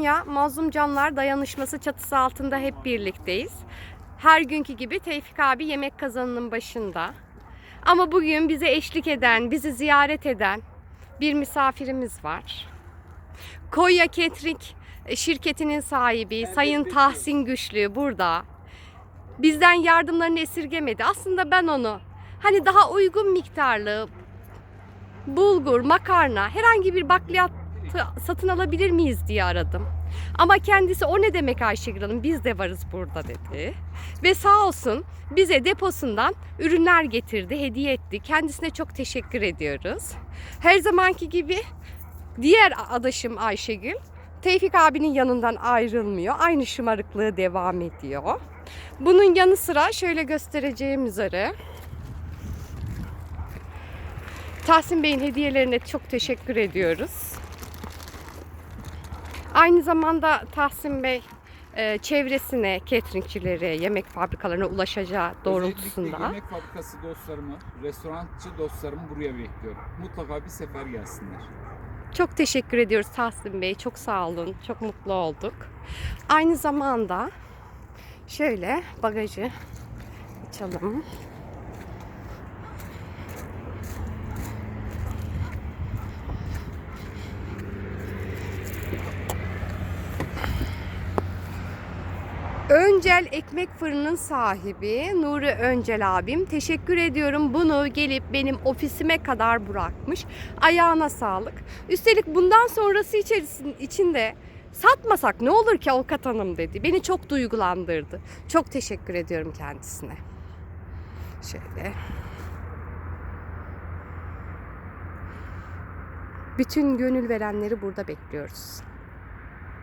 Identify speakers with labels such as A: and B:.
A: Ya Mazlum Canlar Dayanışması çatısı altında hep birlikteyiz. Her günkü gibi Tevfik abi yemek kazanının başında. Ama bugün bize eşlik eden, bizi ziyaret eden bir misafirimiz var. Konya Catering şirketinin sahibi Sayın Tahsin Güçlü burada. Bizden yardımlarını esirgemedi. Aslında ben onu hani daha uygun miktarlı bulgur, makarna, herhangi bir bakliyat satın alabilir miyiz diye aradım. Ama kendisi o ne demek Ayşegül Hanım biz de varız burada dedi. Ve sağ olsun bize deposundan ürünler getirdi, hediye etti. Kendisine çok teşekkür ediyoruz. Her zamanki gibi diğer adaşım Ayşegül Tevfik abinin yanından ayrılmıyor. Aynı şımarıklığı devam ediyor. Bunun yanı sıra şöyle göstereceğim üzere Tahsin Bey'in hediyelerine çok teşekkür ediyoruz. Aynı zamanda Tahsin Bey e, çevresine, cateringçilere, yemek fabrikalarına ulaşacağı doğrultusunda
B: Özellikle yemek fabrikası dostlarımı, restorançı dostlarımı buraya bekliyorum. Mutlaka bir sefer gelsinler.
A: çok teşekkür ediyoruz Tahsin Bey. Çok sağ olun. Çok mutlu olduk. Aynı zamanda şöyle bagajı açalım. Öncel Ekmek Fırının sahibi Nuri Öncel abim. Teşekkür ediyorum. Bunu gelip benim ofisime kadar bırakmış. Ayağına sağlık. Üstelik bundan sonrası içerisinde içinde satmasak ne olur ki avukat hanım dedi. Beni çok duygulandırdı. Çok teşekkür ediyorum kendisine. Şöyle. Bütün gönül verenleri burada bekliyoruz.